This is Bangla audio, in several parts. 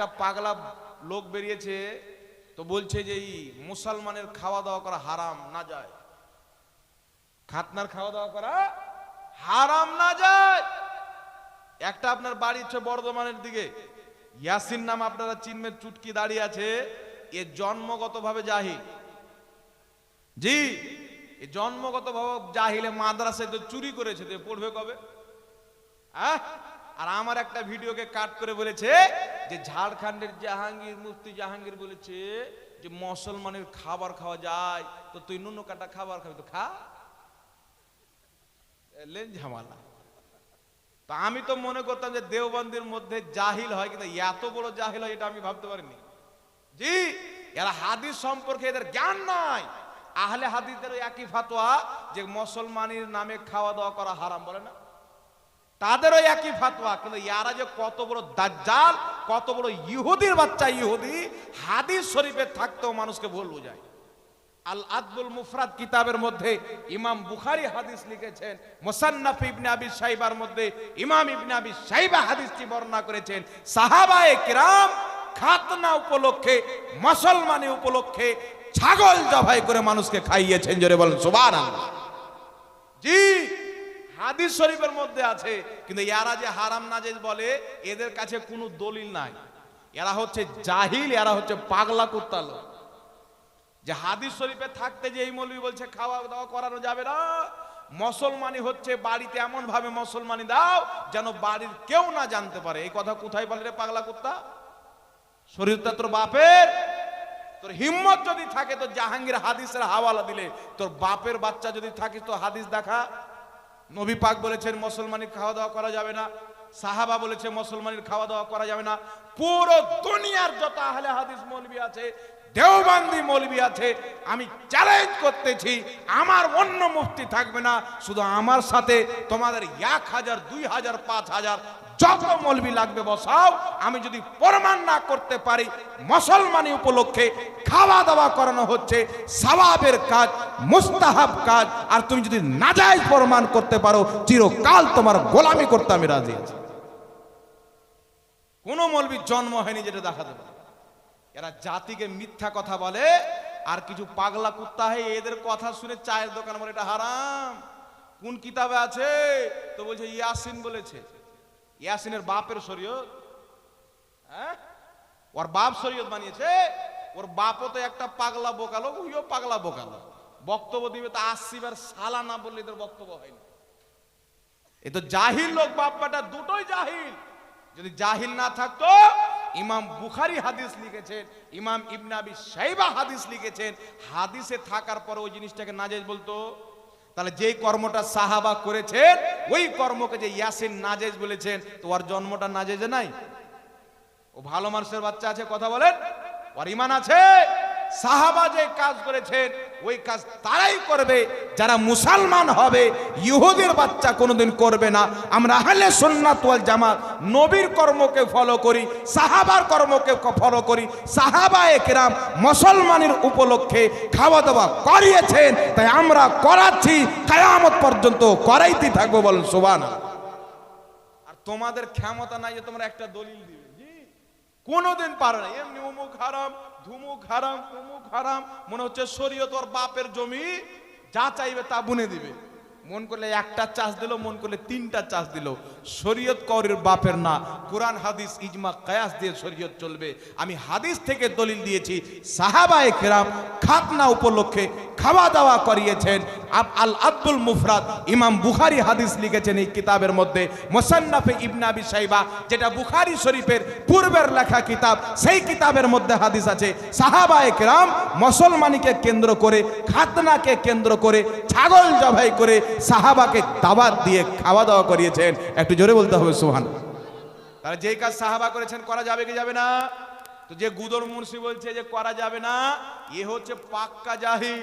একটা পাগলা লোক বেরিয়েছে, তো বলছে যে এই মুসলমানের খাওয়া দাওয়া করা হারাম, না যায়। খাতনার খাওয়া দাওয়া করা হারাম, না যায়। একটা আপনার বাড়ি হচ্ছে বর্ধমানের দিকে। ইয়াসিন নাম আপনারা চিনবেন, চুটকি দাঁড়িয়ে আছে। এ জন্মগতভাবে জাহিল। জি, এ জন্মগতভাবে জাহিলে মাদ্রাসায় তো চুরি করেছে, তো পড়বে কবে? আহ? আর আমার একটা ভিডিওকে কাট করে বলেছে যে ঝাড়খণ্ডের জাহাঙ্গীর, মুফতি জাহাঙ্গীর বলেছে যে মুসলমানের খাবার খাওয়া যায়, তো তুই নুনু কাটা খাবার খাবি, তো খা। ঝামালা। তো আমি তো মনে করতাম যে দেওবন্দির মধ্যে জাহিল হয়, কিন্তু এত বড় জাহিল হয়, এটা আমি ভাবতে পারিনি। জি, এরা হাদিস সম্পর্কে এদের জ্ঞান নাই। আহলে হাদিসদের একই ফাতোয়া যে মুসলমানের নামে খাওয়া দাওয়া করা হারাম বলে না। তাদেরও একই ফাতোয়া কিন্তু ইয়ারা যে কত বড় দাজ্জাল, কত বড় ইহুদির বাচ্চা, ইহুদি, হাদিস শরীফে থাকতেও মানুষকে ভুল বোঝায়। আল আদবুল মুফরাদ কিতাবের মধ্যে ইমাম বুখারি হাদিস লিখেছেন, মুসান্নাফ ইবনে আবি শাইবার মধ্যে ইমাম ইবনে আবি শাইবা হাদিসটি বর্ণনা করেছেন, সাহাবায়ে কিরাম খাতনা উপলক্ষে, মুসলমানি উপলক্ষে ছাগল জবাই করে মানুষকে খাইয়েছেন, জোরে বলেন সুবহানাল্লাহ। জি হাদিস শরীফের মধ্যে আছে, কিন্তু এরা যে হারাম নাজেজ বলে, এদের কাছে কোনো দলিল নাই। এরা হচ্ছে জাহিল, এরা হচ্ছে পাগলা কুত্তা লোক। যে হাদিস শরীফে থাকতে যে এই মৌলবি বলছে, খাওয়া দাওয়া করানো যাবে না। মুসলমানি হচ্ছে বাড়িতে এমন ভাবে মুসলমানি দাও, যেন বাড়ির কেউ না জানতে পারে। এই কথা কোথায় বলে রে পাগলা কুত্তা? শরীরটা তোর বাপের। তোর হিম্মত যদি থাকে তো জাহাঙ্গীর হাদিসের হাওয়ালা দিলে, তোর বাপের বাচ্চা যদি থাকিস তো হাদিস দেখা। নবী পাক বলেছেন, মুসলমানের খাওয়া দাওয়া করা যাবে না। সাহাবা বলেছে, মুসলমানের খাওয়া দাওয়া করা যাবে না। পুরো দুনিয়ার যত আহলে হাদিস মৌলবি আছে, দেওবান্দি মৌলবি আছে, আমি চ্যালেঞ্জ করতেছি, আমার অন্য মুফতি থাকবে না। শুধু আমার সাথে তোমাদের এক হাজার, দুই হাজার, পাঁচ হাজার যত মলবি লাগবে বসাও। আমি যদি প্রমাণ না করতে পারি, মুসলমানি উপলক্ষে খাওয়া দাওয়া করানো হচ্ছে সওয়াবের কাজ, মুস্তাহাব কাজ, আর তুমি যদি নাজায়েজ প্রমাণ করতে পারো, চিরকাল তোমার গোলামি করতে আমি রাজি আছি। কোন মলবির জন্ম হয়নি যেটা দেখা দেবে। এরা জাতিকে মিথ্যা কথা বলে, আর কিছু পাগলা কুত্তা হয় এদের কথা শুনে চায়ের দোকান বলে এটা হারাম। কোন কিতাবে আছে? তো বলছে ইয়াসিন বলেছে। ইয়াসিনের বাপের শরীয়ত। হ্যাঁ? ওর বাপ শরীয়ত বানিয়েছে, ওর বাপও তো একটা পাগলা বোকালো উইও পাগলা বোকালো। বক্তব্য দিবে তো আসিবার সালা না বললে এদের বক্তব্য হয়নি এ তো জাহিল লোক বাপ্পাটা দুটোই জাহিল। যদি জাহিল না থাকতো, ইমাম বুখারি হাদিস লিখেছেন, ইমাম ইবনে আবি শাইবা হাদিস লিখেছেন, হাদিসে থাকার পর ওই জিনিসটাকে নাজেজ বলতো তাহলে যেই কর্মটা সাহাবা করেছেন, ওই কর্মকে যে ইয়াসিন নাজেজ বলেছেন তো ওর জন্মটা নাজেজে নাই। ও ভালো মানুষের বাচ্চা আছে, কথা বলেন? ওর ইমান আছে। সাহাবা যে কাজ করেছেন ওই কাজ তারাই করবে, যারা মুসলমান হবে, ইহুদির বাচ্চা কোনোদিন করবে না। আমরা আহলে সুন্নাত ওয়াল জামাত, নবীর কর্মকে ফলো করি, সাহাবার কর্মকে ফলো করি। সাহাবা একরাম মুসলমানের উপলক্ষে খাওয়া দাওয়া করিয়েছেন, তাই আমরা করাচ্ছি, কায়ামত পর্যন্ত করাইতে থাকব বলেন সুবহানাল্লাহ। আর তোমাদের ক্ষমতা নাই যে তোমরা একটা দলিল দিবে। কোনোদিন পারে না। এমনি অমুক হারাম, ধুমুক হারাম অমুক হারাম, মনে হচ্ছে শরীয়ত তোর বাপের জমি, যা চাইবে তা বুনে দিবে। মন করলে একটা চাষ দিল, মন করলে তিনটা চাষ দিল। শরীয়ত কৌরের বাপের না, কোরআন, হাদিস, ইজমা, কয়াস দিয়ে শরীয়ত চলবে। আমি হাদিস থেকে দলিল দিয়েছি, সাহাবায়ে কেরাম খাতনা উপলক্ষে খাওয়া দাওয়া করিয়েছেন। আল আব্দুল মুফরাদ ইমাম বুখারি হাদিস লিখেছেন এই কিতাবের মধ্যে। মোসান্নাফে ইবনাবি সাইবা যেটা বুখারি শরীফের পূর্বের লেখা কিতাব, সেই কিতাবের মধ্যে হাদিস আছে। সাহাবায়ে কেরাম মুসলমানিকে কেন্দ্র করে, খাতনাকে কেন্দ্র করে, ছাগল জবাই করে সাহাবাকে দাওয়াত দিয়ে খাওয়া দাওয়া করিয়েছেন। একটু জোরে বলতে হবে সোহান তাহলে যেই কাজ সাহাবা করেছেন, করা যাবে কি যাবে না? তো যে গুদর মুন্সি বলছে যে করা যাবে না, এ হচ্ছে পাক্কা জাহিল।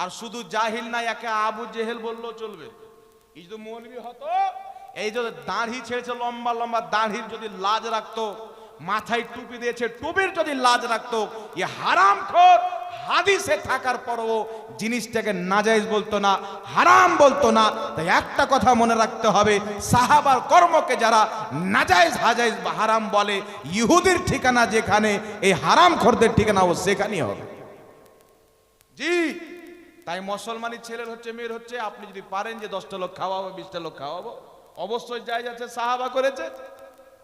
আর শুধু জাহিল না, একে আবু জেহেল বললেও চলবে। এই যদি মৌলবি হতো, এই যে দাঁড়ি ছেড়েছে লম্বা লম্বা দাঁড়ির যদি লাজ রাখতো, মাথায় টুপি দিয়েছে, টুপির যদি লাজ রাখতো, এ হারাম খোর হাদিসে থাকার পরও জিনিসটাকে নাজাইজ বলতো না, হারাম বলতো না। তাই একটা কথা মনে রাখতে হবে, সাহাবার কর্মকে যারা নাজাইজ, হাজাইজ বা হারাম বলে, ইহুদির ঠিকানা যেখানে, এই হারাম খরদের ঠিকানাও সেখানেই হবে। জি, তাই মুসলমানি ছেলের হচ্ছে, মেয়ের হচ্ছে, আপনি যদি পারেন যে দশটা লোক খাওয়াবো, বিশটা লোক খাওয়াবো, অবশ্যই যাই যাচ্ছে সাহাবা করেছে।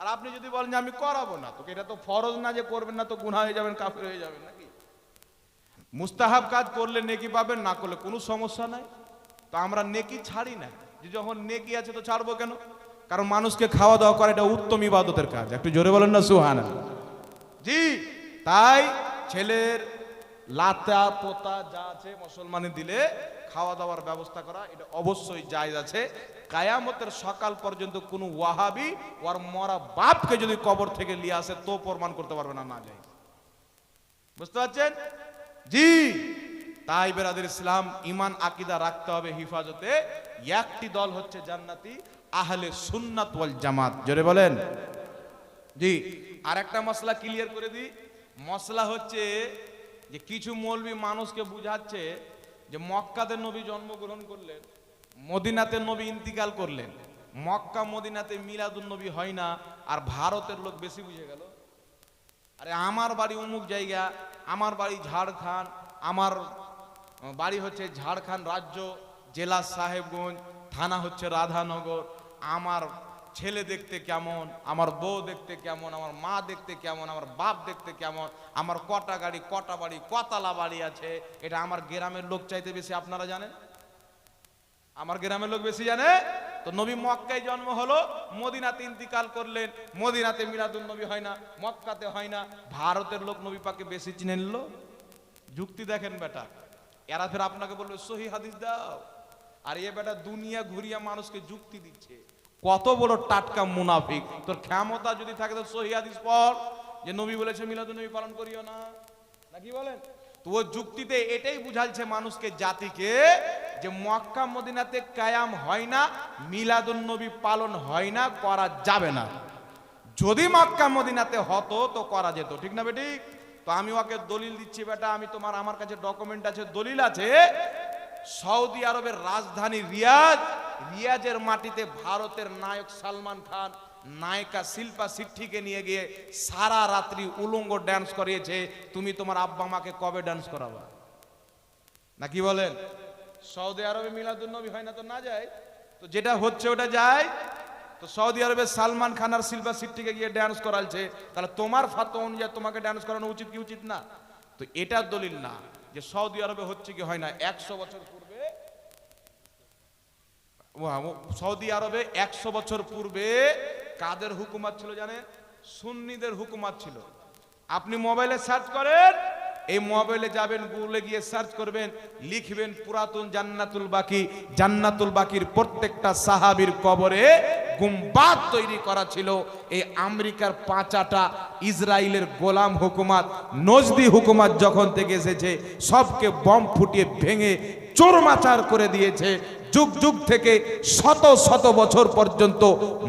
আর আপনি যদি বলেন যে আমি করাবো না, তোকে এটা তো ফরজ না যে করবেন না, তো গুনাহ হয়ে যাবেন, কাফের হয়ে যাবেন, নাকি? মুস্তাহাব কাজ করলে নেকি পাবেন, না করলে কোনো সমস্যা নাই। তো আমরা নেকি ছাড়ি না। যে যখন নেকি আছে তো ছাড়বো কেন? কারণ মানুষকে খাওয়া দাওয়া করা এটা উত্তম ইবাদতের কাজ। একটু জোরে বলেন না সুহানা জি, তাই ছেলের লাতা পোতা যা আছে মুসলমানে দিলে খাওয়া দাওয়ার ব্যবস্থা করা, এটা অবশ্যই জায়েজ আছে। কায়ামতের সকাল পর্যন্ত কোনো ওয়াহাবি ওর মরা বাপকে যদি কবর থেকে নিয়ে আসে, তো প্রমাণ করতে পারবে না না যায় বুঝতে পারছেন? জি। তাই বেরাদের ইসলাম ইমান আকিদা রাখতে হবে হিফাজতে। একটি দল হচ্ছে জান্নাতি, আহলে সুন্নাত ওয়াল জামাত। জোরে বলেন। জি। আর একটা মশলা ক্লিয়ার করে দিই। মশলা হচ্ছে যে কিছু মৌলবি মানুষকে বুঝাচ্ছে যে মক্কাতে নবী জন্মগ্রহণ করলেন, মদিনাতে নবী ইন্তিকাল করলেন। মক্কা, মদিনাতে মিলাদুন নবী হয় না, আর ভারতের লোক বেশি বুঝে গেল। আরে আমার বাড়ি অমুক জায়গা, আমার বাড়ি ঝাড়খণ্ড আমার বাড়ি হচ্ছে ঝাড়খণ্ড রাজ্য জেলা সাহেবগঞ্জ, থানা হচ্ছে রাধানগর। আমার ছেলে দেখতে কেমন, আমার বউ দেখতে কেমন, আমার মা দেখতে কেমন, আমার বাপ দেখতে কেমন, আমার কটা গাড়ি, কটা বাড়ি, কতলা বাড়ি আছে, এটা আমার গ্রামের লোক চাইতে বেশি আপনারা জানেন? আমার গ্রামের লোক বেশি জানে? তো নবী মক্কায় জন্ম হলো, মদিনাতে ইন্তিকাল করলেন, মদিনাতে মিলাদুল নবী হয় না, মক্কাতে হয় না। ভারতের লোক নবী পাকে বেশি চিনে নিল। যুক্তি দেখেন বেটা, এরা ফের আপনাকে বলবে, সহি হাদিস দাও। আর এ বেটা দুনিয়া ঘুরিয়া মানুষকে যুক্তি দিচ্ছে। কত বড় টাটকা মুনাফিক। তোর ক্ষমতা যদি থাকে, তো সহি হাদিস পর যে নবী বলেছে মিলাদুল নবী পালন করিও না। নাকি বলেন? তো ও যুক্তিতে এটাই বুঝাচ্ছে মানুষকে, জাতিকে, যে মক্কা, মদিনাতে কায়াম হয় না মিলাদুন নবী পালন হয় না, করা যাবে না। যদি মক্কা, মদিনাতে হতো, তো করা যেত, ঠিক না বেটি? তো আমি ওকে দলিল দিচ্ছি বেটা, আমি তোমার, আমার কাছে ডকুমেন্ট আছে, দলিল আছে। সৌদি আরবের রাজধানী রিয়াজ, রিয়াজের মাটিতে ভারতের নায়ক সালমান খান নায়িকা শিল্পা সিট্ঠিকে নিয়ে গিয়ে সারা রাত্রি উলঙ্গ ড্যান্স করিয়েছে, তুমি তোমার আব্বা মাকে কবে ড্যান্স করাবা? নাকি বলেন? সৌদি আরবে মিলাদুল নবী হয় না তো না যায়? তো যেটা হচ্ছে ওটা যায়। তো সৌদি আরবে সালমান খান আর শিল্পা সিট্টিকে গিয়ে ড্যান্স করালছে, তাহলে তোমার ফাতো অনুযায়ী তোমাকে ড্যান্স করানো উচিত কি উচিত না? তো এটা দলিল না, যে সৌদি আরবে হচ্ছে কি হয় না, একশো বছর পূর্বে সৌদি আরবে একশো বছর পূর্বে কাদের হুকুমাত ছিল জানে? সুন্নিদের হুকুমাত ছিল। আপনি মোবাইলে সার্চ করেন, এই মোবাইলে যাবেন, গুগলে গিয়ে সার্চ করবেন, লিখবেন পুরাতন জান্নাতুল বাকি। জান্নাতুল বাকির প্রত্যেকটা সাহাবীর কবরে গুম্বাদ তৈরি করা ছিল। এই আমেরিকার পাঁচাটা ইসরায়েলের গোলাম হুকুমাত, নজদি হুকুমাত যখন থেকে এসেছে, সবকে বম ফুটিয়ে ভেঙে চোরমাচার করে দিয়েছে। যুগ যুগ থেকে শত শত বছর পর্যন্ত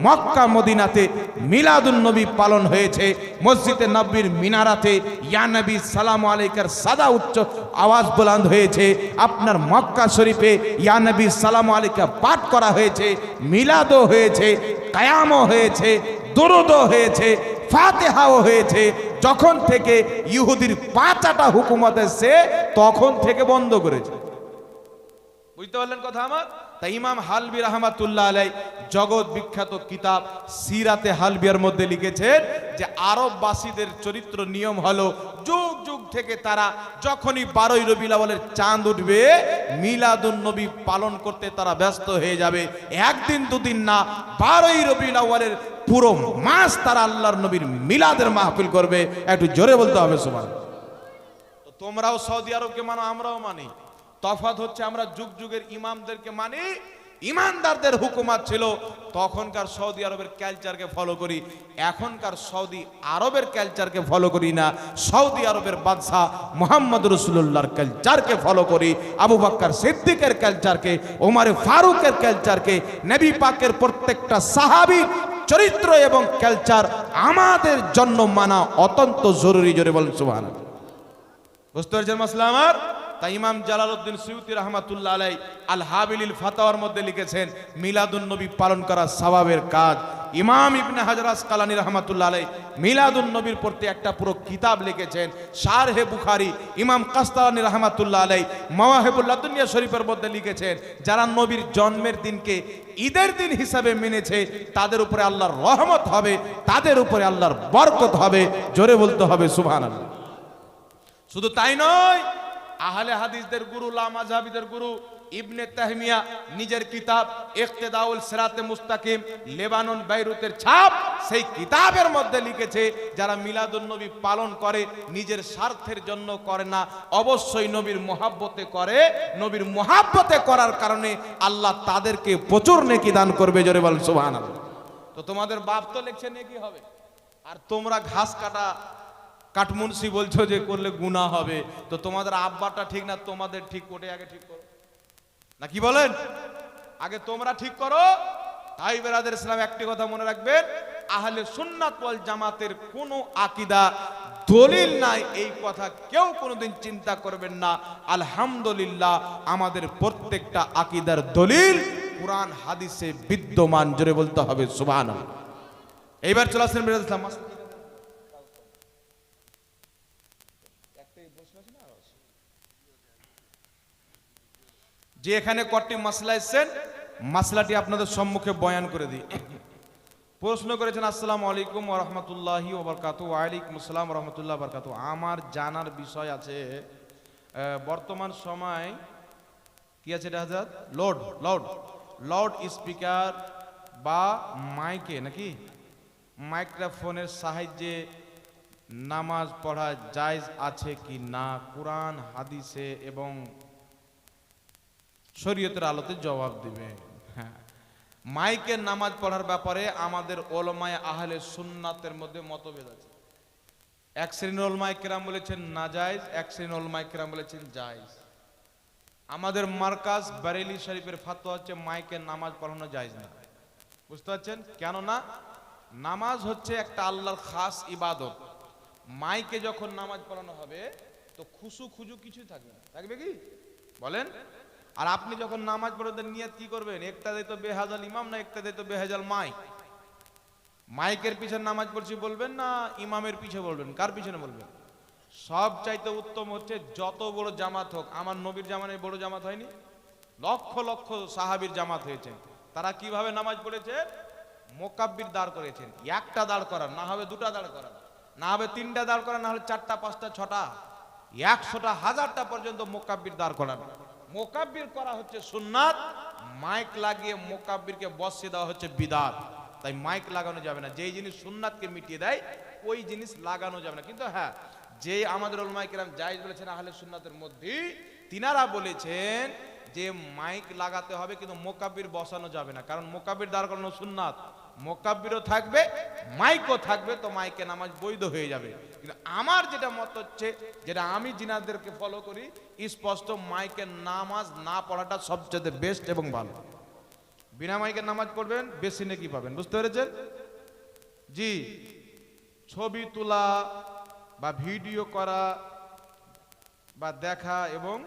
মক্কা মদিনাতে মিলাদুন নবী পালন হয়েছে। মসজিদে নবীর মিনারাতে ইয়া নবী সালাম আলাইকার সাদা উচ্চ আওয়াজ বুলন্দ হয়েছে। আপনার মক্কা শরীফে ইয়া নবী সালাম আলাইকা পাঠ করা হয়েছে, মিলাদও হয়েছে, কায়ামও হয়েছে, দরুদও হয়েছে, ফাতেহাও হয়েছে। যখন থেকে ইহুদির পাঁচাটা হুকুমত এসছে, তখন থেকে বন্ধ করেছে। বুঝতে পারলেন কথা আমার? তাই ইমাম হালবি রহমাতুল্লাহ আলাই জগৎ বিখ্যাত কিতাব সিরাতে হালবিয়ার মধ্যে লিখেছেন যে আরববাসীদের চরিত্র নিয়ম হলো, যুগ যুগ থেকে তারা যখনই বারোই রবিউল আউয়ালের চাঁদ উঠবে, মিলাদুন নবী পালন করতে তারা ব্যস্ত হয়ে যাবে। একদিন দুদিন না, বারোই রবিউল আউয়ালের পুরো মাস তারা আল্লাহর নবীর মিলাদের মাহফিল করবে। একটু জোরে বলতে হবে তো তোমরাও সৌদি আরবকে মানো, আমরাও মানি। তফাৎ হচ্ছে আমরা যুগ যুগের ইমামদেরকে মানি, ইমানদারদের হুকুমাত ছিল, তখনকার সৌদি আরবের কালচারকে ফলো করি, এখনকার সৌদি আরবের কালচারকে ফলো করি না, সৌদি আরবের বাদশাহ মোহাম্মদ রসুল্লাহর কালচারকে ফলো করি, আবু বাক্কার সিদ্দিকের কালচারকে ওমারে ফারুকের কালচারকে নবী পাকের প্রত্যেকটা সাহাবী চরিত্র এবং কালচার আমাদের জন্য মানা অত্যন্ত জরুরি, জোরে বলেন সুবহানাল্লাহ। বুঝতে পারছেন মাসলা আমার? তাই ইমাম জালালউদ্দিন সৈয়দি রহমাতুল্লাহ আলাই আল হাবিলিল ফাতাওয়ার মধ্যে লিখেছেন, মিলাদুন নবী পালন করা সওয়াবের কাজ। ইমাম ইবনে হাজার আসকালানি রহমাতুল্লাহ আলাই মিলাদুন নবীর প্রতি একটা পুরো কিতাব লিখেছেন, শারহে বুখারি। ইমাম কাস্তানি রহমাতুল্লাহ আলাই মাওয়াহিবুল্লাহ দুনিয়া শরীফের মধ্যে লিখেছেন, যারা নবীর জন্মের দিনকে ঈদের দিন হিসাবে মেনেছে, তাদের উপরে আল্লাহর রহমত হবে, তাদের উপরে আল্লাহর বরকত হবে। জোরে বলতে হবে, সুবহানাল্লাহ। শুধু তাই নয় আহলে হাদিসদের গুরু লামাজাবিদের গুরু ইবনে তাহমিয়া নিজের কিতাব ইকতেদাউল সিরাতে মুস্তাকিম লেবানন, বাইরুতের ছাপ সেই কিতাবের মধ্যে লিখেছে, যারা মিলাদুন নবী পালন করে নিজের স্বার্থের জন্য করে না, অবশ্যই নবীর মহাব্বতে করে, নবীর মহাব্বতে করার কারণে আল্লাহ তাদেরকে প্রচুর নেকি দান করবে, জোরে বলেন সুবহানাল্লাহ। তো তোমাদের বাপ তো লিখছে নেকি হবে, আর তোমরা ঘাস কাটা কাঠমুন্সি বলছো যে করলে গুণা হবে। তো তোমাদের আব্বাটা ঠিক না, তোমাদের ঠিক কোটে আগে ঠিক করো। না কি বলেন? আগে তোমরা ঠিক করো। তাই বেরাদের ইসলাম একটি কথা মনে রাখবেন, আহলে সুন্নাত জামাতের কোনো আকিদা দলিল নাই, এই কথা কেউ কোনোদিন চিন্তা করবেন না। আলহামদুলিল্লাহ, আমাদের প্রত্যেকটা আকিদার দলিল কোরআন, হাদিসে বিদ্যমান। জোরে বলতে হবে, সুবহানাল্লাহ। এইবার চলে আসেন বেরাদের ইসলাম যে এখানে কটি মাসলা এসছেন, মাসলাটি আপনাদের সম্মুখে বয়ান করে দিই। প্রশ্ন করেছেন, আসসালামু আলাইকুম রহমতুল্লাহি ওবরকাত ওয়ালাইকুম আসসালাম রহমতুল্লাহ বরকাত আমার জানার বিষয় আছে বর্তমান সময় কি আছে এটা হাজার লোড লাউড স্পিকার বা মাইকে নাকি? মাইক্রোফোনের সাহায্যে নামাজ পড়া জায়জ আছে কি না? কোরআন, হাদিসে এবং শরীয়তের আলোতে জবাব দিবে। হ্যাঁ। মাইকের নামাজ পড়ার ব্যাপারে আমাদের ওলমায় আহলে সুন্নাতের মধ্যে মতভেদ আছে। এক শ্রেণির ওলমায় কেরাম বলেছেন না জায়েজ এক শ্রেণির ওলমায় কেরাম বলেছেন জায়েজ। আমাদের মার্কাজ বারেলি শরীফের ফাতোয়া হচ্ছে মাইকের নামাজ পড়ানো জায়েজ না। বুঝতে পারছেন? কেননা নামাজ হচ্ছে একটা আল্লাহর খাস ইবাদত। মাইকে যখন নামাজ পড়ানো হবে, তো খুশু খুজু কিছুই থাকবে না। থাকবে কি? বলেন? আর আপনি যখন নামাজ পড়তে নিয়ত কি করবেন? একটা দিত বেহাজাল ইমাম, না একটা দিত বেহাজাল মাইক মাইকের পিছনে নামাজ পড়ছি বলবেন না, ইমামের পিছে বলবেন? কার পিছনে বলবেন? সব চাইতে উত্তম হচ্ছে যত বড় জামাত হোক। আমার নবীর জামানে বড় জামাত হয়নি? লক্ষ লক্ষ সাহাবীর জামাত হয়েছে। তারা কীভাবে নামাজ পড়েছে? মোকাব্বির দাঁড় করেছেন। একটা দাঁড় করার না হবে দুটা দাঁড় করার না হবে তিনটা দাঁড় করা, না হলে চারটা, পাঁচটা, ছটা। একশোটা, হাজারটা পর্যন্ত মোকাব্বির দাঁড় করানো। মোকাব্বির করা হচ্ছে সুন্নাত, মাইক লাগিয়ে মোকাব্বিরকে বসিয়ে দেওয়া হচ্ছে বিদাত। তাই মাইক লাগানো যাবে না, যেই জিনিস সুন্নাতকে মিটিয়ে দেয়, ওই জিনিস লাগানো যাবে না। কিন্তু হ্যাঁ যে আমাদের ওলমাই কিরাম জায়েজ বলেছেন আহলে সুন্নাতের মধ্যে, তিনারা বলেছেন যে মাইক লাগাতে হবে, কিন্তু মোকাব্বির বসানো যাবে না। কারণ মোকাব্বির দাঁড় করানো সুন্নাত। মোকাব্বিরও থাকবে, মাইকও থাকবে, তো মাইকে নামাজ বৈধ হয়ে যাবে। কিন্তু আমার যেটা মত হচ্ছে, যেটা আমি জিনাদেরকে ফলো করি, স্পষ্ট মাইকের নামাজ না পড়াটা সবচেয়ে বেস্ট এবং ভালো। বিনা মাইকের নামাজ পড়বেন বেশি নাকি পাবেন, বুঝতে পেরেছেন? জি, ছবি তোলা বা ভিডিও করা বা দেখা এবং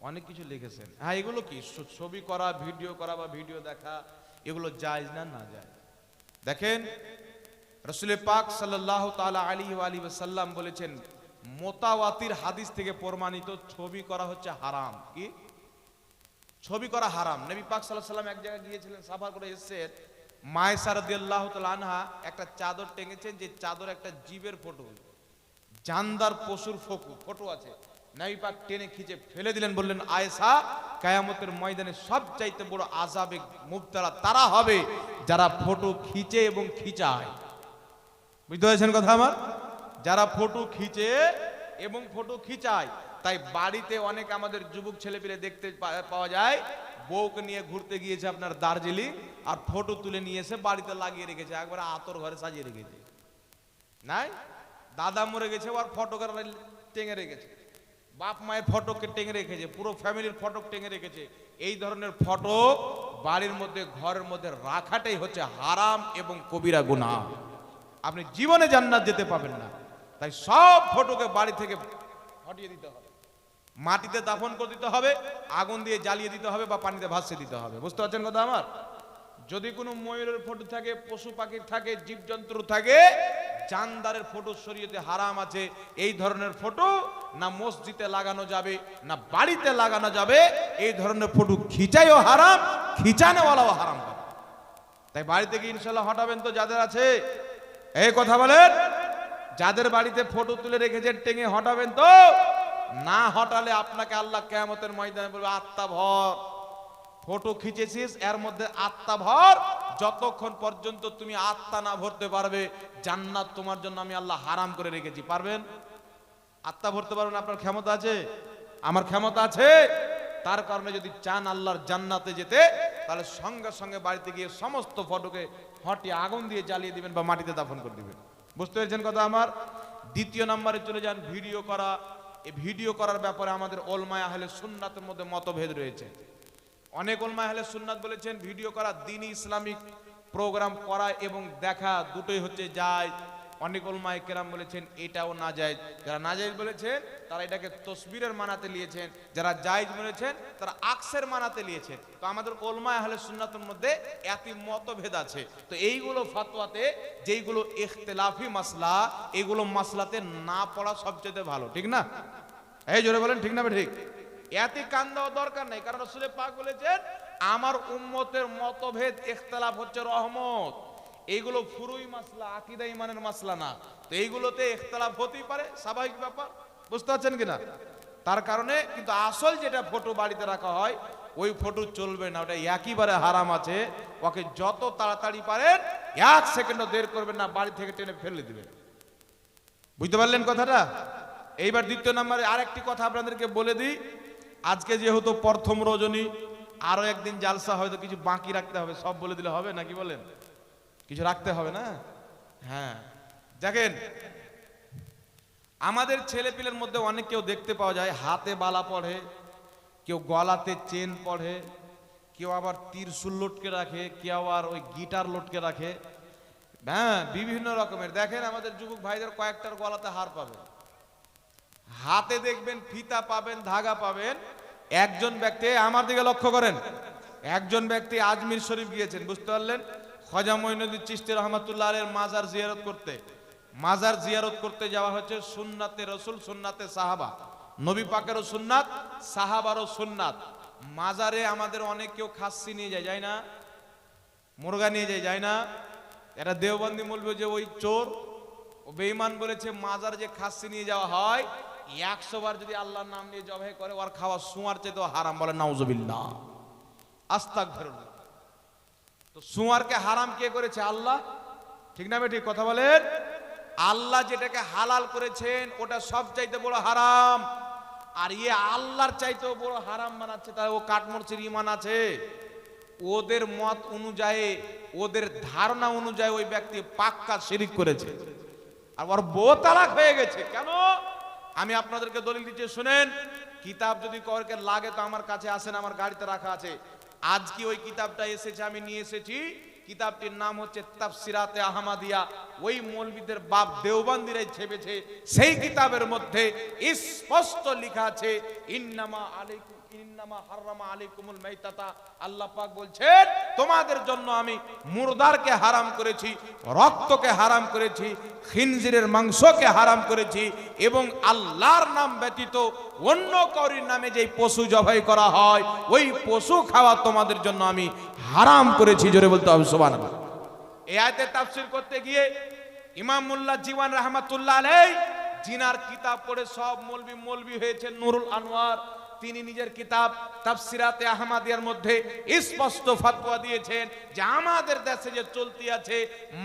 অনেক কিছু লিখেছেন। হ্যাঁ এগুলো কি? ছবি করা, ভিডিও করা বা ভিডিও দেখা এগুলো জায়জ না না যায় দেখেন রসুল পাক সাল্লাহ তালা আলী আলী সাল্লাম বলেছেন, মোতাওয়াতির হাদিস থেকে প্রমাণিত ছবি করা হচ্ছে হারাম। কি? ছবি করা হারাম। নবী পাক সাল্লাহ সাল্লাম এক জায়গায় গিয়েছিলেন, সাফার করে এসেছেন মায়েসার দিয়াল্লাহ আনহা একটা চাদর টেঙেছেন যে চাদর একটা জীবের ফটো জানদার পশুর ফটো আছে। নবী পাক টেনে খিচে ফেলে দিলেন, বললেন, আয়েশা, কায়ামতের ময়দানে সব চাইতে বড় আজাবে মুবতালা তারা হবে যারা ফটো খিচে এবং খিচায়। বুঝতে পেরেছেন কথা আমার? যারা ফটো খিচে এবং ফটো খিচায়। তাই বাড়িতে অনেক আমাদের যুবক ছেলেপিলে দেখতে পাওয়া যায়, বউকে নিয়ে ঘুরতে গিয়েছে আপনার দার্জিলিং, আর ফটো তুলে নিয়ে এসে বাড়িতে লাগিয়ে রেখেছে, একবারে আতর ঘরে সাজিয়ে রেখেছে। নাই? দাদা মরে গেছে আর ফটোগ্রাফার টেঙে রেখেছে। বাপ মায়ের ফটোকে টেঙে রেখেছে, পুরো ফ্যামিলির ফটো টেঙে রেখেছে। এই ধরনের ফটো বাড়ির মধ্যে, ঘরের মধ্যে রাখাটাই হচ্ছে হারাম এবং কবিরা গুনাহ। আপনি জীবনে জান্নাত যেতে পাবেন না। তাই সব ফটোকে বাড়ি থেকে হটিয়ে দিতে হবে। মাটিতে দাফন করে দিতে হবে, আগুন দিয়ে জ্বালিয়ে দিতে হবে বা পানিতে ভাসিয়ে দিতে হবে। বুঝতে পারছেন কথা আমার? যদি কোনো ময়ূরের ফটো থাকে, পশু পাখির থাকে জীবজন্তু থাকে, জানদারের ফটো শরীয়তে হারাম আছে। এই ধরনের ফটো না মসজিদে লাগানো যাবে, না বাড়িতে লাগানো যাবে, এই ধরনের ফটো খিচাইও হারাম, খিচানেওয়ালাও হারাম। তাই বাড়িতে থেকে ইনশাল্লাহ হটাবেন তো যাদের আছে। এই কথা বলেন, যাদের বাড়িতে ফটো তুলে রেখেছেন, টেঙে হটাবেন তো। না হটালে আপনাকে আল্লাহ কেয়ামতের ময়দানে বলবে, আত্মা ভর। ফটো খিচেছিস, এর মধ্যে আত্মা ভর, যতক্ষণ পর্যন্ত তুমি আত্মা না ভরতে পারবে, জান্নাত তোমার জন্য আমি আল্লাহ হারাম করে রেখেছি, পারবেন? আত্মা ভরতে পারবেন আপনার ক্ষমতা আছে? আমার ক্ষমতা আছে। তার কারণে যদি চান আল্লাহর জান্নাতে যেতে, তাহলে সঙ্গে সঙ্গে বাড়িতে গিয়ে সমস্ত ফটোকে হটিয়ে আগুন দিয়ে জ্বালিয়ে দিবেন বা মাটিতে দাফন করে দিবেন। বুঝতে পেরেছেন কথা আমার? দ্বিতীয় নম্বরে চলে যান ভিডিও করা। এই ভিডিও করার ব্যাপারে আমাদের ওলমায় আহলে সুন্নাতের মধ্যে মতভেদ রয়েছে। অনেক ওলমায় আহলে সুন্নাত বলেছেন, ভিডিও করা দিনই ইসলামিক প্রোগ্রাম করা এবং দেখা দুটোই হচ্ছে যায় অনেক ওলমায় কেরাম বলেছেন, এটাও না যায় যারা নাজাইজ বলেছেন, তারা এটাকে তসবিরের মানাতে নিয়েছেন। যারা জায়েজ বলেছেন, তারা আকসের মানাতে নিয়েছেন। তো আমাদের ওলমায় হলে সুন্নাতের মধ্যে এত মতভেদ আছে। তো এইগুলো ফতোয়াতে, যেইগুলো ইখতিলাফি মাসলা এইগুলো মাসলাতে না পড়া সবচেয়ে ভালো, ঠিক না? এই জোরে বলেন, ঠিক না ঠিক? এতে কান দেওয়া দরকার নেই, কারণ রসুলের পাক বলেছেন, আমার উম্মতের মতভেদ, ইখতিলাফ হচ্ছে রহমত। এইগুলো ফুরুই মাসলা, আকিদা ইমানের মাসলা না। তো এইগুলোতে ইখতিলাফ হতেই পারে, স্বাভাবিক ব্যাপার। বুঝতে পারছেন কিনা? তার কারণে কিন্তু আসল যেটা ফটো বাড়িতে রাখা হয়, ওই ফটো চলবে না, ওটা একইবারে হারাম আছে। ওকে যত তাড়াতাড়ি পারেন, এক সেকেন্ডও দের করবেন না, বাড়ি থেকে টেনে ফেলে দিবেন। বুঝতে পারলেন কথাটা? এইবার দ্বিতীয় নম্বরে আরেকটি কথা আপনাদেরকে বলে দিই। আজকে যেহেতু প্রথম রজনী আরও একদিন জালসা হয়তো কিছু বাকি রাখতে হবে। সব বলে দিলে হবে নাকি বলেন? কিছু রাখতে হবে না? হ্যাঁ। দেখেন, আমাদের ছেলে পিলের মধ্যে অনেক কেউ দেখতে পাওয়া যায়, হাতে বালা পড়ে, কেউ গলাতে চেন পড়ে, কেউ আবার তীরশুল লটকে রাখে, কেউ আবার ওই গিটার লটকে রাখে। হ্যাঁ বিভিন্ন রকমের। দেখেন, আমাদের যুবক ভাইদের কয়েকটার গলাতে হার পাবে হাতে দেখবেন ফিতা পাবেন, ধাগা পাবেন। একজন ব্যক্তি, আমার দিকে লক্ষ্য করেন, একজন ব্যক্তি আজমির শরীফ গিয়েছেন, বুঝতে পারলেন? খজা মঈনুদ্দিন চিস্তি রহমতুল্লাহ আলের মাজার জিয়ারত করতে, মাজার জিয়ারত করতে যাওয়া হচ্ছে সুন্নাতে রসুল, সুন্নাতে সাহাবা। নবী পাকেরও সুন্নাত, সাহাবারও সুন্নাত। মাজারে আমাদের অনেক কেউ খাসি নিয়ে যায় যায় না? মুরগা নিয়ে যায় যায় না? এটা দেওবন্দি বলবে যে ওই চোর। ও বেঈমান বলেছে, মাজার যে খাসি নিয়ে যাওয়া হয়, একশো বার যদি আল্লাহর নাম নিয়ে জবাই করে, ওর খাওয়া সুয়ার চেয়ে তো হারাম বলে, নাউজুবিল্লাহ। আস্তাক ফেরুল্লাহ তো সুয়ারকে হারাম কে করেছে? আল্লাহ। ঠিক না ঠিক কথা বলেন? আল্লাহ যেটাকে হালাল করেছেন, ওটা সব চাইতে বড় হারাম। আর ইয়ে আল্লাহর চাইতেও বড় হারাম বানাচ্ছে তাই ও কাঠমরচির ইমান আছে। ওদের মত অনুযায়ী, ওদের ধারণা অনুযায়ী ওই ব্যক্তি পাক্কা শিরিক করেছে। আর ওর বউ তালাক হয়ে গেছে। কেন? আমি আপনাদেরকে দলিল দিচ্ছি, শুনেন। কিতাব যদি কাউকে লাগে তো আমার কাছে আসেন, আমার গাড়িতে রাখা আছে। আজকে ওই কিতাবটা এসেছে, আমি নিয়ে এসেছি। কিতাবটির নাম হচ্ছে তাফসিরাতে আহমাদিয়া। ওই মৌলবীদের বাপ দেওবান্দিরাই ছেপেছে। সেই কিতাবের মধ্যে স্পষ্ট লেখা আছে, ইন্নামা আলাইকুম হারামা আলাইকুমুল মাইতাতা। আল্লাহ পাক বলছেন, তোমাদের জন্য আমি মুরদারকে হারাম করেছি, রক্তকে হারাম করেছি, খিনজিরের মাংসকে হারাম করেছি এবং আল্লাহর নাম ব্যতীত অন্য কাউরির নামে যেই পশু জবাই করা হয়, ওই পশু খাওয়া তোমাদের জন্য আমি হারাম করেছি। জোরে বলতে হবে, সুবহানাল্লাহ। এই আয়াতে তাফসীর করতে গিয়ে ইমাম মোল্লা জীবন রহমাতুল্লাহ আলাই জিনার কিতাব পড়ে সব মৌলবি মৌলবি হয়েছে নুরুল আনোয়ার তিনি নিজের কিতাব তাফসিরাতে আহমাদিয়ার মধ্যে স্পষ্ট ফতোয়া দিয়েছেন যে আমাদের দেশে যে চলতি আছে,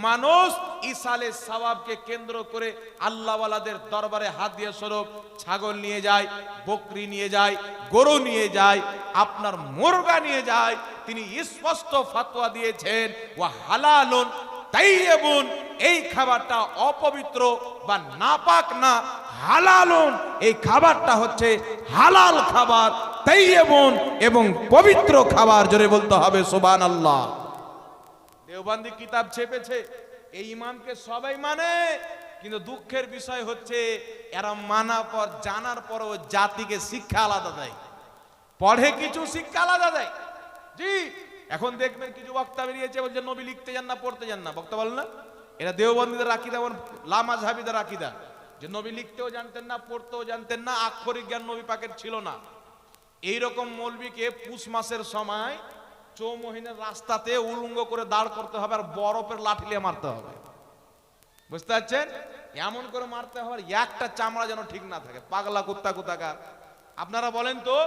মানুষ ইসালে সওয়াবকে কেন্দ্র করে আল্লাহওয়ালাদের দরবারে হাত দিয়ে স্বরূপ ছাগল নিয়ে যায়, বকরি নিয়ে যায়, গরু নিয়ে যায়, আপনার মুরগা নিয়ে যায়। তিনি স্পষ্ট ফতোয়া দিয়েছেন ও হালালুন তাইয়েবুন এই খাবারটা অপবিত্র বা নাপাক না। হালালুন, এই খাবারটা হচ্ছে হালাল খাবার তাইয়েবুন এবং পবিত্র খাবার, জোরে বলতে হবে সুবহান আল্লাহ দেওবান্দি কিতাব ছেপেছে, এই ইমামকে সবাই মানে কিন্তু দুঃখের বিষয় হচ্ছে, এরা মানা পর, জানার পরও জাতিকে শিক্ষা আলাদা দেয়। পড়ে কিছু শিক্ষা আলাদা দেয়। জি, এখন দেখবেন কিছু বক্তা বেরিয়েছে, বলছে, নবী লিখতে যান না, পড়তে যান না। বক্তা বল না, এরা দেওবন্দীদের রাখি দেওয়ার লামা ঝাবিদের রাখি দেয় যে নবী লিখতেও জানতেন না, পড়তেও জানতেন না, আক্ষরিক জ্ঞান নবী পাকের ছিল না। এইরকম মৌলবীকে পুষ মাসের সময় চৌমহিনের রাস্তাতে উলঙ্গ করে দাঁড় করতে হবে আর বরফের লাঠি মারতে হবে। বুঝতে পারছেন? এমন করে মারতে হবে একটা চামড়া যেন ঠিক না থাকে। পাগলা কুত্তা কুতাকার আপনারা বলেন তো,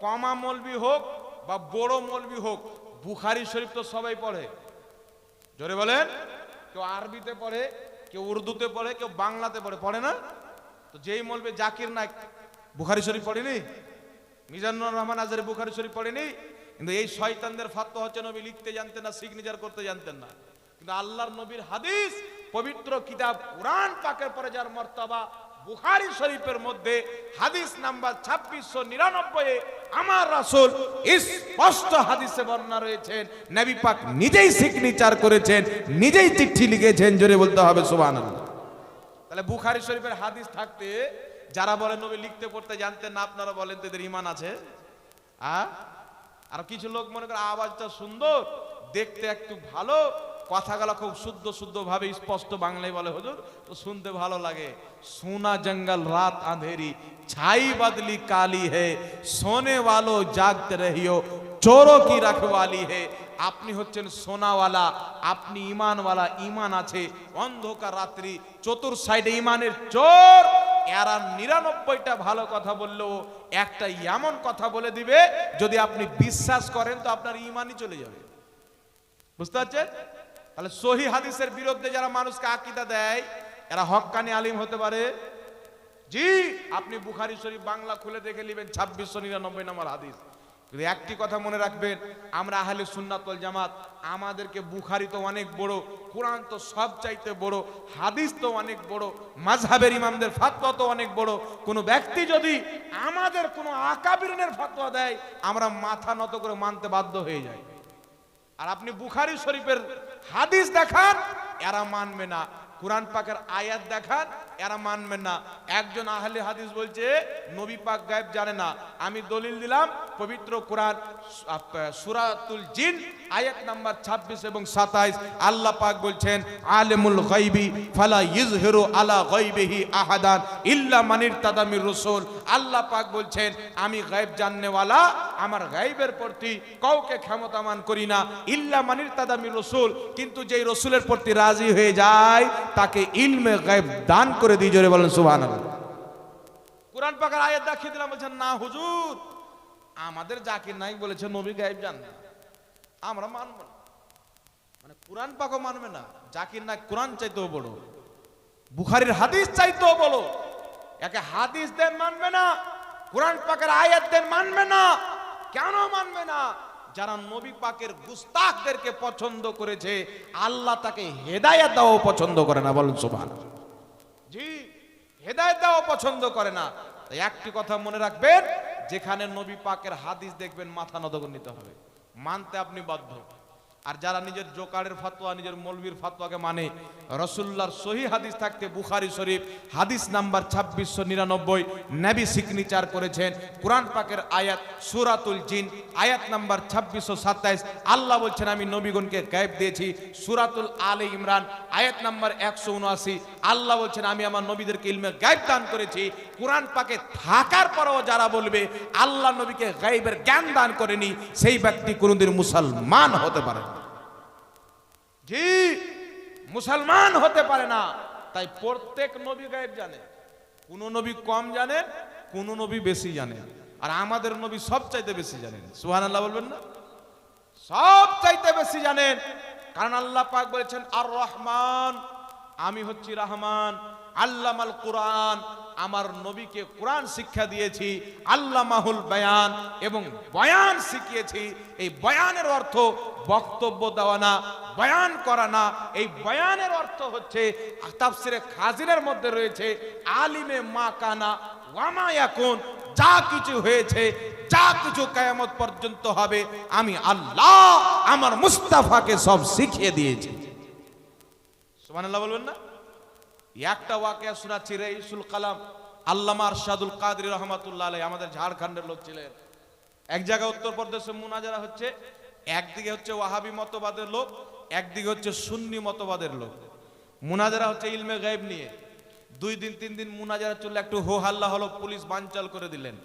কমা মলবি হোক বা বড় মলবি হোক, বুখারি শরীফ তো সবাই পড়ে। জোরে বলেন? কেউ আরবিতে পড়ে কেউ উর্দুতে পড়ে, কেউ বাংলাতে পড়ে পড়ে না? তো যেই মলবে জাকির নায়ক, বুখারি শরীফ পড়েনি? মিজানুর রহমান আজহারি বুখারি শরীফ পড়েনি? কিন্তু এই শয়তানদের ফাত্তা হচ্ছে নবী লিখতে জানতেন না সিগনেচার করতে জানতেন না। কিন্তু আল্লাহর নবীর হাদিস, পবিত্র কিতাব, কোরআন পাকের পরে যার মর্তবা, বুখারি শরীফের মধ্যে হাদিস নাম্বার ছাব্বিশশো নিরানব্বই আমার রাসূল স্পষ্ট হাদিসে বর্ণনা রয়েছেন, নবী পাক নিজেই সিগনেচার করেছেন, নিজেই চিঠি লিখেছেন, জোরে বলতে হবে, সুবহানাল্লাহ তাহলে বুখারি শরীফের হাদিস থাকতে, যারা বলেন নবী লিখতে, পড়তে জানতেন না, আপনারা বলেন তো এদের ইমান আছে? আর কিছু লোক মনে করে, আওয়াজটা সুন্দর, দেখতে একটু ভালো কথাগুলো খুব শুদ্ধ শুদ্ধ ভাবে স্পষ্ট বাংলায় বলে, হুজুর, তো শুনতে ভালো লাগে। সোনা জঙ্গল রাত আঁধেরি, ছাই বাদলি কালি হে, সোনে वालो জাগতে রহিও, চোরো কি রাখওয়ালি হে। আপনি হচ্ছেন সোনাওয়ালা, আপনি ইমানওয়ালা, ইমান আছে, অন্ধকার রাত্রি, চতুর সাইডে ইমানের চোর। এরা নিরানব্বইটা ভালো কথা বললেও একটা এমন কথা বলে দিবে, যদি আপনি বিশ্বাস করেন তো আপনার ইমানই চলে যাবে। বুঝতে পারছেন? তাহলে সহি হাদিসের বিরুদ্ধে যারা মানুষকে আকিদা দেয়, এরা হক্কানি আলিম হতে পারে। জি, আপনি বুখারি শরীফ বাংলা খুলে দেখে নেবেন, ছাব্বিশশো নিরানব্বই নম্বর হাদিস। কিন্তু একটি কথা মনে রাখবেন, আমরা আহলে সুন্নাতল জামাত, আমাদেরকে বুখারি তো অনেক বড়, কোরআন তো সব চাইতে বড়, হাদিস তো অনেক বড় মাঝহাবের ইমামদের ফাতোয়া তো অনেক বড়। কোনো ব্যক্তি যদি আমাদের কোনো আকাবিরিনের ফাতোয়া দেয়, আমরা মাথা নত করে মানতে বাধ্য হয়ে যাই। আর আপনি বুখারি শরীফের হাদিস দেখান এরা মানবে না। কোরআন পাকের আয়াত দেখান এরা মানবে না। একজন আহলে হাদিস বলছে, নবী পাক গায়েব জানে না। আমি দলিল দিলাম, পবিত্র কোরআন সুরাতুল জিন, আয়াত নাম্বার 26 এবং 27 আল্লাহ পাক বলছেন, আলেমুল গায়বি ফালা ইজহিরু আলা গায়বিহি আহাদান ইল্লা মানির তাদামির রাসূল। আল্লাহ পাক বলছেন, আমি গায়েব জাননেওয়ালা, আমার গায়েবের প্রতি কাউকে ক্ষমতামান করি না। ইল্লা মানির তাদামির রসুল। কিন্তু যেই রসুলের প্রতি রাজি হয়ে যায়, তাকে ইলমে গায়েব দান করে দিয়ে জোরে বলেন, সুবহানাল্লাহ। কোরআন পাকের আয়াত দেখিয়ে দিলাম, বলছেন, না, হুজুর, আমাদের জাকির নাইক বলেছে, নবী গায়েব জান আমরা মানব না। মানে কোরআন পাকও মানবে না, জাকির নাইক কোরআন চাইতেও বড়। বুখারীর হাদিস চাইতেও বলো একে হাদিস দেন মানবে না, কোরআন পাকের আয়াত দেন মানবে না। কেন মানবে না? যারা নবী পাকের গুস্তাকদেরকে পছন্দ করেছে, আল্লাহ তাকে হেদায়েত দাও পছন্দ করে না, বলেন সুবহান জি, হেদায়ত দেওয়া পছন্দ করে না। তাই একটি কথা মনে রাখবেন, যেখানে নবী পাকের হাদিস দেখবেন মাথা নত নিতে হবে। মানতে আপনি বাধ্য। আর যারা নিজের জোকারের ফাতোয়া, নিজের মৌলবীর ফাতোয়াকে মানে রসুল্লার সহি হাদিস থাকতে বুখারি শরীফ, হাদিস নাম্বার ছাব্বিশশো নিরানব্বই, নেবি সিগনেচার করেছেন। কোরআন পাকের আয়াত, সুরাতুল জিন, আয়াত নাম্বার ছাব্বিশশো সাতাইশ, আল্লাহ বলছেন, আমি নবীগণকে গায়েব দিয়েছি। সুরাতুল আলে ইমরান, আয়াত নাম্বার একশো উনআশি, আল্লাহ বলছেন, আমি আমার নবীদেরকে ইলমে গায়েব দান করেছি। কোরআন পাকে থাকার পরেও যারা বলবে, আল্লাহ নবীকে গায়েবের জ্ঞান দান করেনি, সেই ব্যক্তি কোনোদিন মুসলমান হতে পারে। জি, মুসলমান হতে পারে না। তাই প্রত্যেক নবী গায়েব জানে। কোন নবী কম জানেন কোন নবী বেশি জানেন আর আমাদের নবী সব চাইতে বেশি জানেন। সুহান আল্লাহ বলবেন না? সব চাইতে বেশি জানেন। কারণ আল্লাহ পাক বলেছেন, আর রহমান, আমি হচ্ছি রহমান। আল্লামাল কোরআন আমার নবীকে কোরআন শিক্ষা দিয়েছি আল্লাহ মাহুল বয়ান এবং বয়ান শিখিয়েছি। এই বয়ানের অর্থ বক্তব্য দেওয়া না, বয়ান করা না। এই বয়ানের অর্থ হচ্ছে তাফসিরে খাজিনের মধ্যে রয়েছে, আলিমে মা কানা ওয়ামা এখন যা কিছু হয়েছে, যা কিছু কায়ামত পর্যন্ত হবে, আমি আল্লাহ আমার মুস্তাফাকে সব শিখিয়ে দিয়েছি। সুবহানাল্লাহ বলবেন না? একটা ওয়াকিয়া শোনাচ্ছি রইসুল কালাম। আল্লামা আরশাদুল কাদরি রহমাতুল্লাহ আলাই আমাদের ঝাড়খণ্ডের লোক ছিলেন। এক জায়গায় উত্তরপ্রদেশে মুনাজারা হচ্ছে, একদিকে হচ্ছে ওয়াহাবি মতবাদের লোক, একদিকে হচ্ছে সুন্নি মতবাদের লোক। মুনাজারা হচ্ছে ইলমে গায়েব নিয়ে। দুই দিন, তিন দিন মুনাজারা চললে একটু হো হাল্লা হলো, পুলিশ বানচাল করে দিলেন।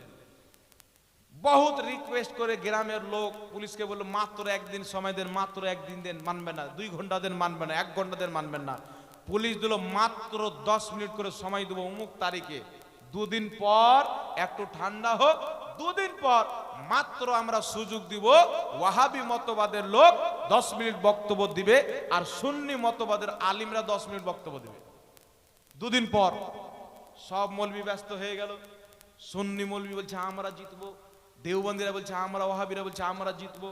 বহুত রিকোয়েস্ট করে গ্রামের লোক পুলিশকে বলল, মাত্র একদিন সময় দেন, মাত্র একদিন দেন মানবে না। দুই ঘণ্টা দেন মানবে না। এক ঘণ্টা দেন, মানবেন না। পুলিশ দিল মাত্র দশ মিনিট করে সময় দেবো অমুক তারিখে। দুদিন পর, একটু ঠান্ডা হোক, দুদিন পর মাত্র আমরা সুযোগ দিব, ওয়াহাবি মতবাদের লোক দশ মিনিট বক্তব্য দিবে আর সুন্নি মতবাদের আলিমরা দশ মিনিট বক্তব্য দিবে। দুদিন পর সব মলবি ব্যস্ত হয়ে গেল। সুন্নি মলবি বলছে, আমরা জিতবো। দেওবন্দিরা বলছে, আমরা ওহাবিরা বলছে, আমরা জিতবো।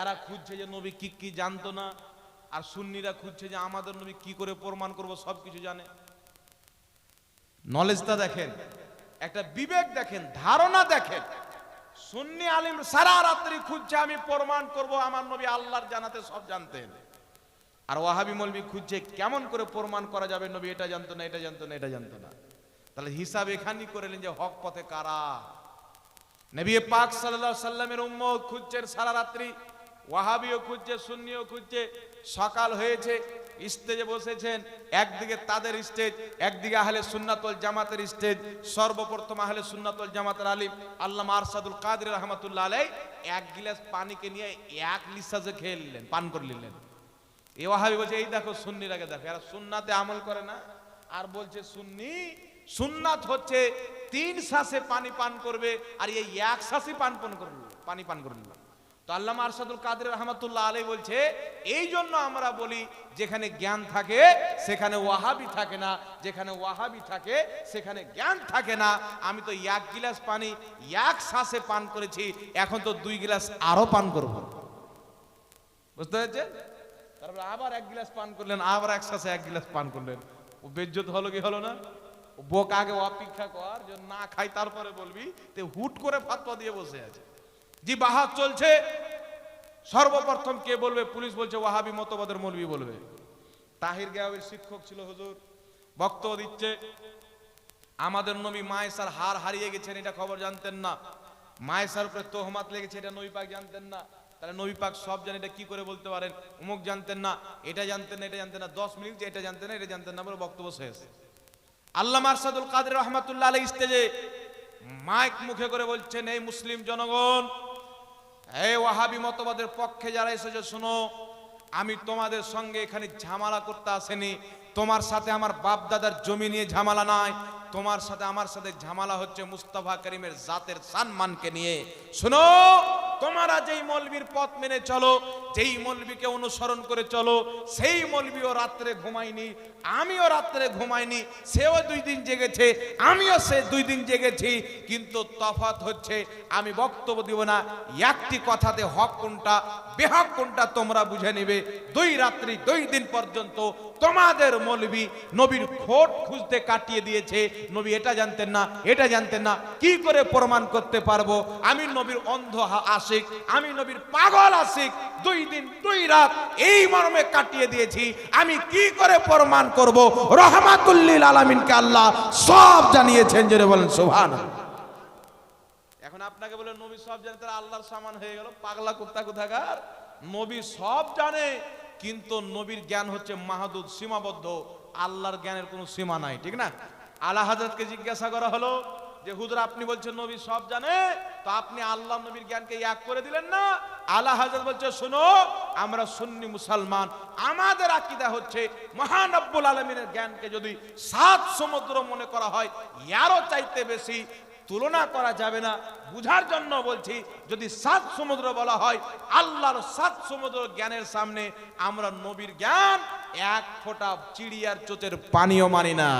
এরা খুঁজছে যে নবী কি কি জানতো না। আর সুন্নিরা খুঁজছে যে আমাদের নবী কি করে প্রমাণ করব সব কিছু জানে। নলেজটা দেখেন, একটা বিবেক দেখেন, ধারণা দেখেন। সুন্নি আলিম সারা রাত্রি খুঁজছে আমি প্রমাণ করব, আমার নবী আল্লাহর জানাতে সব জানতেন। আর ওয়াহাবি মলবি খুঁজছে কেমন করে প্রমাণ করা যাবে, নবী এটা জানতো না, এটা জানতো না, এটা জানতো না। তাহলে হিসাব এখানেই করেলেন যে হক পথে কারা। নবী পাক আলাইহি সাল্লামের উম্মত খুঁজছেন সারা রাত্রি, ওয়াহাবিও খুঁজছে, সুন্নিও খুঁজছে। সকাল হয়েছে, স্টেজে বসেছেন, একদিকে তাদের স্টেজ, একদিকে আহলে সুন্নাতুল জামাতের স্টেজ, সর্বপ্রথম আহলে সুন্নাতুল জামাতের আলিম আল্লামা আরশাদুল কাদের রহমাতুল্লাহ আলাই এক গিলাস পানিকে নিয়ে এক লিসাজে খেয়ে নিলেন, পান করে নিলেন। এ ওয়াহাবি বলছে, এই দেখো সুন্নির আগে দেখো, এরা সুন্নাতে আমল করে না? আর বলছে, সুন্নি, সুন্নাত হচ্ছে তিন শ্বাসে পানি পান করবে, আর এই এক শ্বাসে পান পান করবে, পানি পান করবে না তো আল্লামা আরশাদুল কাদের রহমাতুল্লাহ আলাই বলছে এই জন্য আমরা বলি, যেখানে জ্ঞান থাকে, সেখানে ওয়াহাবি থাকে না। যেখানে ওয়াহাবি থাকে, সেখানে জ্ঞান থাকে না। আমি তো এক গিলাস পানি, এক শ্বাসে পান করেছি, এখন তো দুই গিলাস আরও পান করব। বুঝতে পেরেছে তারপরে আবার এক গিলাস পান করলেন, আবার এক শ্বাসে এক গিলাস পান করলেন। ও বেজ্জত হলো কি হলো না? বোক আগে অপেক্ষা কর, যে না খাই তারপরে বলবি, তে হুট করে ফাতোয়া দিয়ে বসে আছে। জি, বাহাত চলছে। সর্বপ্রথম কে বলবে? পুলিশ বলছে, ওয়াহাবি মতবাদের মৌলবি বলবে। তাহির গায়েবের শিক্ষক ছিল হুজুর, বক্তব্য দিচ্ছে, আমাদের নবী মায়েসার হার হারিয়ে গেছেন, এটা খবর জানতেন না। মায়েসার উপরে তোহমাত লেগেছে, এটা নবী পাক জানতেন না। তাহলে নবী পাক সব জানেন এটা কি করে বলতে পারেন? উমুক জানতেন না, এটা জানতেন না, এটা জানতেন না, দশ মিনিট যে এটা জানতেন না, এটা জানতেন না বলে বক্তব্য শেষ। আল্লাহ মারসাদুল কাদের রহমাতুল্লাহ আলাই স্টেজে মাইক মুখে করে বলছেন, এই মুসলিম জনগণ এই ওয়াহাবি মতবাদের পক্ষে যারা এসেছে, শোনো, আমি তোমাদের সঙ্গে এখানে ঝামেলা করতে আসেনি। তোমার সাথে আমার বাপ দাদার জমি নিয়ে ঝামেলা নাই। তোমার সাথে আমার সাথে ঝামেলা হচ্ছে মুস্তফা করিমের জাতের সম্মানকে নিয়ে। শোনো তোমরা যেই মলবির পথ মেনে চলো, যেই মলবিকে অনুসরণ করে চলো, সেই মলবিও রাত্রে ঘুমায়নি, আমিও রাত্রে ঘুমাইনি সেও দুই দিন জেগেছে, আমিও সে দুই দিন জেগেছি, কিন্তু তফাৎ হচ্ছে, আমি বক্তব্য দিব না, একটি কথাতে হক কোনটা, বেহক কোনটা তোমরা বুঝে নেবে, দুই রাত্রি, দুই দিন পর্যন্ত তোমাদের মলবি নবীর খোট খুঁজতে কাটিয়ে দিয়েছে, নবী এটা জানতেন না, এটা জানতেন না, কি করে প্রমাণ করতে পারব? আমি নবীর অন্ধ হা- আশিক, আমি নবীর পাগল আশিক, দুই দিন, দুই রাত এই মর্মে কাটিয়ে দিয়েছি। আমি কি করে প্রমাণ করব? রহমাতুল্লিল আলামিনকে আল্লাহ সব জানিয়েছেন জেনে বলেন সুবহান এখন আপনাকে বলে, নবী সব জানে তারা আল্লাহর সামান হয়ে গেল, পাগলা কুত্তা কোথাকার? নবী সব জানে, কিন্তু নবীর জ্ঞান হচ্ছে মাহাদুদ সীমাবদ্ধ। আল্লাহর জ্ঞানের কোনো সীমা নাই, ঠিক না? আল্লাহ হাজরতকে জিজ্ঞাসা করা হলো যে হুজুর আপনি বলছেন নবী সব জানে, তো আপনি আল্লাহ নবীর জ্ঞানকে এক করে দিলেন না? আল্লাহ হাজরত বলছে, শোনো, আমরা সুন্নি মুসলমান। আমাদের আকিদা হচ্ছে মহানব্বুল আলমিনের জ্ঞানকে যদি সাত সমুদ্র মনে করা হয়, ইয়ারও চাইতে বেশি তুলনা করা যাবে না। বুঝার জন্য বলছি, যদি সাত সমুদ্র বলা হয়, আল্লাহর সাত সমুদ্র জ্ঞানের সামনে আমরা নবীর জ্ঞান এক ফোঁটা চিড়িয়ার চোচের পানিও মানি না।